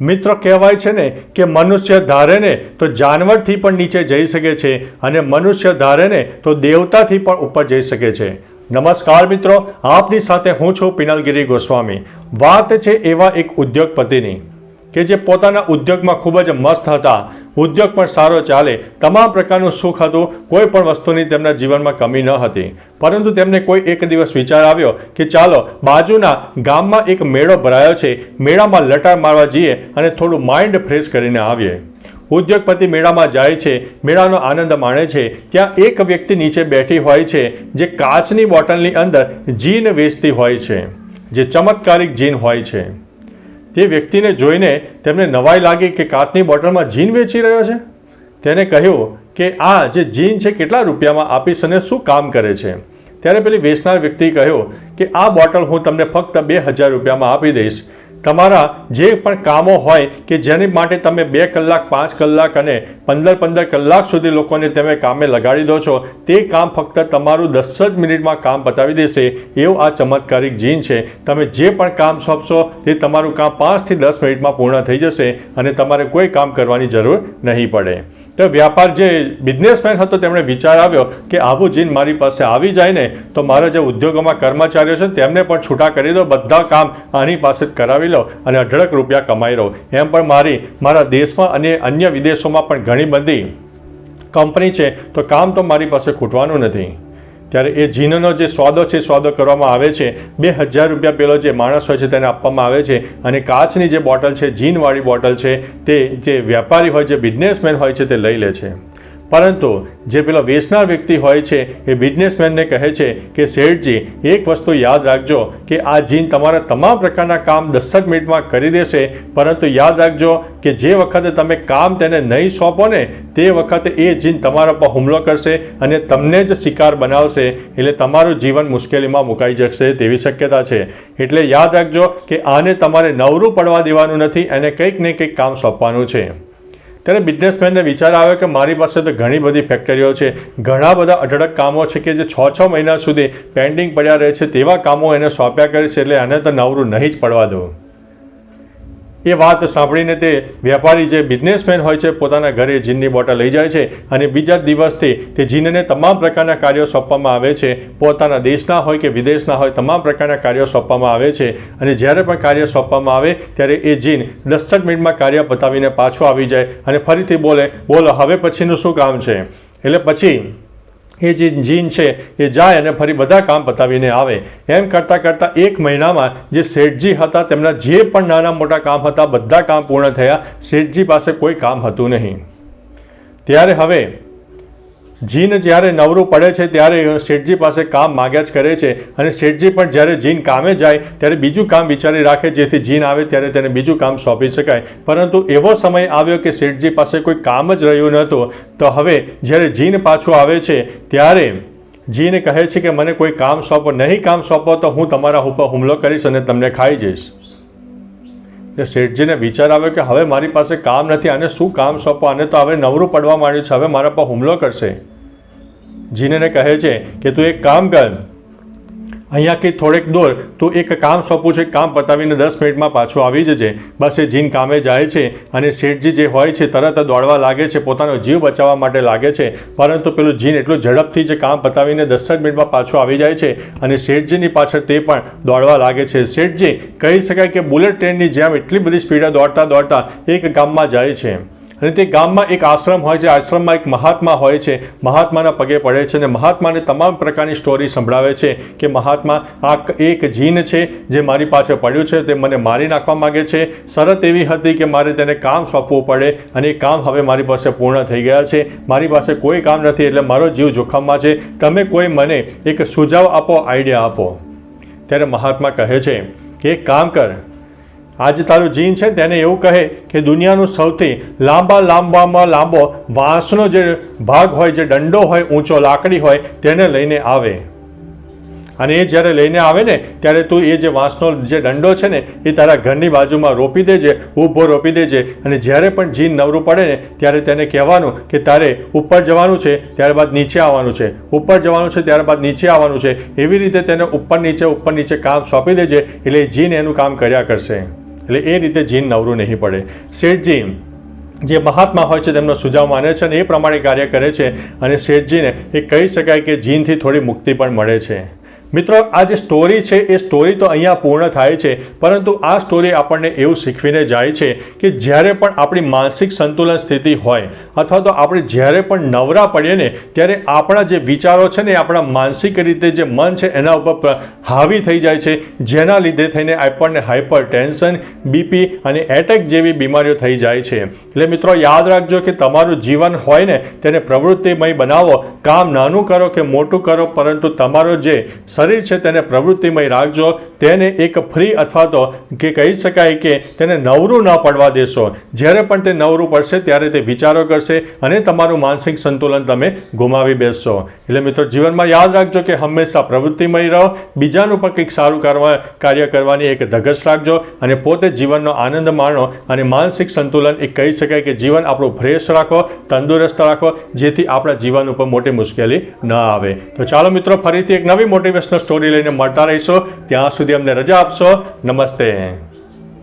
મિત્રો કહેવાય છે ને કે મનુષ્ય ધારે ને તો જાનવરથી પણ નીચે જઈ શકે છે અને મનુષ્ય ધારે ને તો દેવતાથી પણ ઉપર જઈ શકે છે. નમસ્કાર મિત્રો, આપની સાથે હું છું પિનલગીરી ગોસ્વામી. વાત છે એવા એક ઉદ્યોગપતિની. કે જે પોતાના ઉદ્યોગમાં ખૂબ જ મસ્ત હતા. ઉદ્યોગ પણ સારો ચાલે. તમામ પ્રકારનું સુખ હતું. કોઈ પણ વસ્તુની તેમના જીવનમાં કમી ન હતી. પરંતુ તેમને કોઈ એક દિવસ વિચાર આવ્યો કે ચાલો, બાજુના ગામમાં એક મેળો ભરાયો છે. મેળામાં લટાર મારવા જઈએ અને થોડું માઇન્ડ ફ્રેશ કરીને આવીએ. ઉદ્યોગપતિ મેળામાં જાય છે. મેળાનો આનંદ માણે છે. ત્યાં એક વ્યક્તિ નીચે બેઠી હોય છે, જે કાચની બોટલની અંદર જીન વેચતી હોય છે, જે ચમત્કારિક જીન હોય છે. તે વ્યક્તિને જોઈને તેમને નવાઈ લાગી કે કાચની બોટલમાં જીન વેચી રહ્યો છે? તેને કહ્યું કે આ જે જીન છે, કેટલા રૂપિયામાં આપીશ અને શું કામ કરે છે? ત્યારે પેલી વેચનાર વ્યક્તિ કહ્યું કે આ બોટલ હું તમને ફક્ત બે હજાર રૂપિયામાં આપી દઈશ. તમારા જે પણ કામો હોય કે જેની માટે તમે બે કલાક, પાંચ કલાક અને પંદર પંદર કલાક સુધી લોકોને તમે કામે લગાડી દો છો, તે કામ ફક્ત તમારું દસ જ મિનિટમાં કામ પતાવી દેશે. એવું આ ચમત્કારિક જીન છે. તમે જે પણ કામ સોંપશો, તે તમારું કામ પાંચથી દસ મિનિટમાં પૂર્ણ થઈ જશે અને તમારે કોઈ કામ કરવાની જરૂર નહીં પડે. તો વ્યાપાર જે બિઝનેસમેન હતો, તેમણે વિચાર આવ્યો કે આવું જીન મારી પાસે આવી જાય ને, તો મારા જે ઉદ્યોગોમાં કર્મચારીઓ છે તેમને પણ છૂટા કરી દો, બધા કામ આની પાસે જ કરાવી લો અને અઢળક રૂપિયા કમાઈ લો એમ પણ મારી, મારા દેશમાં અને અન્ય વિદેશોમાં પણ ઘણી બધી કંપની છે, તો કામ તો મારી પાસે ખૂટવાનું નથી. ત્યારે એ જીનનો જે સોદો છે સોદો કરવામાં આવે છે. બે હજાર રૂપિયા પેલો જે માણસ હોય છે, તેને આપવામાં આવે છે. અને કાચની જે બોટલ છે, જીનવાળી બોટલ છે, તે જે વ્યાપારી હોય, જે બિઝનેસમેન હોય છે, તે લઈ લે છે. પરંતુ જે પેલો વેચનાર વ્યક્તિ હોય છે, એ બિઝનેસમેનને કહે છે કે, શેઠજી, એક વસ્તુ યાદ રાખજો કે આ જીન તમારા તમામ પ્રકારના કામ દસક મિનિટમાં કરી દેશે. પરંતુ યાદ રાખજો કે જે વખતે તમે કામ તેને નહીં સોંપો ને, તે વખતે એ જીન તમારા પર હુમલો કરશે અને તમને જ શિકાર બનાવશે. એટલે તમારું જીવન મુશ્કેલીમાં મુકાઈ જશે તેવી શક્યતા છે. એટલે યાદ રાખજો કે આને તમારે નવરું પડવા દેવાનું નથી અને કંઈક ને કંઈક કામ સોંપવાનું છે. ત્યારે બિઝનેસમેનને વિચાર આવ્યો કે મારી પાસે તો ઘણી બધી ફેક્ટરીઓ છે. ઘણા બધા અઢળક કામો છે કે જે છ છ મહિના સુધી પેન્ડિંગ પડ્યા રહે છે તેવા કામો એને સોંપ્યા કરે છે એટલે આને તો નવરું નહીં જ પડવા દો એ વાત સાંભળીને તે વેપારી જે બિઝનેસમેન હોય છે, પોતાના ઘરે જીનની બોટલ લઈ જાય છે અને બીજા દિવસથી તે જીનને તમામ પ્રકારના કાર્યો સોંપવામાં આવે છે. પોતાના દેશના હોય કે વિદેશના હોય, તમામ પ્રકારના કાર્યો સોંપવામાં આવે છે અને જ્યારે પણ કાર્ય સોંપવામાં આવે, ત્યારે એ જીન દસ મિનિટમાં કાર્ય પતાવીને પાછો આવી જાય અને ફરીથી બોલે, બોલો, હવે પછીનું શું કામ છે? એટલે પછી એ જે જીન છે, એ જાય અને ફરી બધા કામ પતાવીને આવે. એમ કરતાં કરતાં એક મહિનામાં જે શેઠજી હતા, તેમના જે પણ નાના મોટા કામ હતા, બધા કામ પૂર્ણ થયા. શેઠજી પાસે કોઈ કામ હતું નહીં. ત્યારે હવે જીન જ્યારે નવરું પડે છે ત્યારે શેઠજી પાસે કામ માગ્યા જ કરે છે. અને શેઠજી પણ જ્યારે જીન કામે જાય ત્યારે બીજું કામ વિચારી રાખે, જેથી જીન આવે ત્યારે તેને બીજું કામ સોંપી શકાય. પરંતુ એવો સમય આવ્યો કે શેઠજી પાસે કોઈ કામ જ રહ્યું નહોતું. તો હવે જ્યારે જીન પાછું આવે છે, ત્યારે જીને કહે છે કે, મને કોઈ કામ સોંપો, નહીં કામ સોંપો, તો હું તમારા ઉપર હુમલો કરીશ અને તમને ખાઈ જઈશ. એટલે શેઠજીને વિચાર આવ્યો કે, હવે મારી પાસે કામ નથી, આને શું કામ સોંપો? આને તો હવે નવરું પડવા માંડ્યું છે. હવે મારા પર હુમલો કરશે. જીનેને કહે છે કે તું એક કામ કર. અહીંયાથી થોડેક દૂર, તું એક કામ સોંપું છે કામ પતાવીને દસ મિનિટમાં પાછું આવી જજે. બસ એ જીન કામે જાય છે અને શેઠજી જે હોય છે, તરત દોડવા લાગે છે, પોતાનો જીવ બચાવવા માટે લાગે છે. પરંતુ પેલું જીન એટલું ઝડપથી જે કામ પતાવીને દસ જ મિનિટમાં પાછું આવી જાય છે અને શેઠજીની પાછળ તે પણ દોડવા લાગે છે. શેઠજી, કહી શકાય કે બુલેટ ટ્રેનની જેમ એટલી બધી સ્પીડે દોડતા દોડતા એક ગામમાં જાય છે. અને તે ગામમાં એક આશ્રમ હોય છે. આશ્રમમાં એક મહાત્મા હોય છે. મહાત્માના પગે પડે છે અને મહાત્માને તમામ પ્રકારની સ્ટોરી સંભળાવે છે કે મહાત્મા, આ એક જીન છે જે મારી પાસે પડ્યું છે. તે મને મારી નાખવા માગે છે. શરત એવી હતી કે મારે તેને કામ સોંપવું પડે અને એ કામ હવે મારી પાસે પૂર્ણ થઈ ગયા છે. મારી પાસે કોઈ કામ નથી એટલે મારો જીવ જોખમમાં છે. તમે કોઈ મને એક સુઝાવ આપો, આઈડિયા આપો. ત્યારે મહાત્મા કહે છે કે એક કામ કર. આજે તારું જીન છે તેને એવું કહે કે દુનિયાનું સૌથી લાંબા લાંબામાં લાંબો વાંસનો જે ભાગ હોય, જે દંડો હોય, ઊંચો લાકડી હોય, તેને લઈને આવે. અને એ જ્યારે લઈને આવે ને, ત્યારે તું એ જે વાંસનો જે દંડો છે ને, એ તારા ઘરની બાજુમાં રોપી દેજે, ઊભો રોપી દેજે. અને જ્યારે પણ જીન નવરું પડે ને, ત્યારે તેને કહેવાનું કે તારે ઉપર જવાનું છે, ત્યારબાદ નીચે આવવાનું છે. ઉપર જવાનું છે, ત્યારબાદ નીચે આવવાનું છે. એવી રીતે તેને ઉપર નીચે ઉપર નીચે કામ સોંપી દેજે, એટલે જીન એનું કામ કર્યા કરશે. એટલે એ રીતે જીન નવરું નહીં પડે. શેઠજી, જે મહાત્મા હોય છે તેમનો સુઝાવ માને છે અને એ પ્રમાણે કાર્ય કરે છે અને શેઠજીને એ કહી શકાય કે જીનથી થોડી મુક્તિ પણ મળે છે. મિત્રો, આ જે સ્ટોરી છે, એ સ્ટોરી તો અહીંયા પૂર્ણ થાય છે, પરંતુ આ સ્ટોરી આપણને એવું શીખવીને જાય છે કે જ્યારે પણ આપણી માનસિક સંતુલન સ્થિતિ હોય, અથવા તો આપણે જ્યારે પણ નવરા પડીએ ને, ત્યારે આપણા જે વિચારો છે ને આપણા માનસિક રીતે જે મન છે, એના ઉપર પ્ર- હાવી થઈ જાય છે, જેના લીધે થઈને આપણને હાઇપર ટેન્શન બીપી અને એટેક જેવી બીમારીઓ થઈ જાય છે. એટલે મિત્રો, યાદ રાખજો કે તમારું જીવન હોય ને, તેને પ્રવૃત્તિમય બનાવો, કામ નાનું કરો કે મોટું કરો, પરંતુ તમારો જે શરીર છે તેને પ્રવૃત્તિમય રાખજો. તેને એક ફ્રી અથવા તો કે કહી શકાય કે તેને નવરું ન પડવા દેશો. જ્યારે પણ તે નવરું પડશે ત્યારે તે વિચારો કરશે અને તમારું માનસિક સંતુલન તમે ગુમાવી બેસશો. એટલે મિત્રો, જીવનમાં યાદ રાખજો કે હંમેશા પ્રવૃત્તિમય રહો. બીજાનું પણ કંઈક સારું કરવા, કાર્ય કરવાની એક ધગશ રાખજો અને પોતે જીવનનો આનંદ માણો અને માનસિક સંતુલન એ કહી શકાય કે જીવન આપણું ફ્રેશ રાખો, તંદુરસ્ત રાખો, જેથી આપણા જીવન ઉપર મોટી મુશ્કેલી ન આવે. તો ચાલો મિત્રો, ફરીથી એક નવી મોટિવેશનલ સ્ટોરી લઈને મળતા રહીશો. ત્યાં સુધી અમને રજા આપશો. નમસ્તે.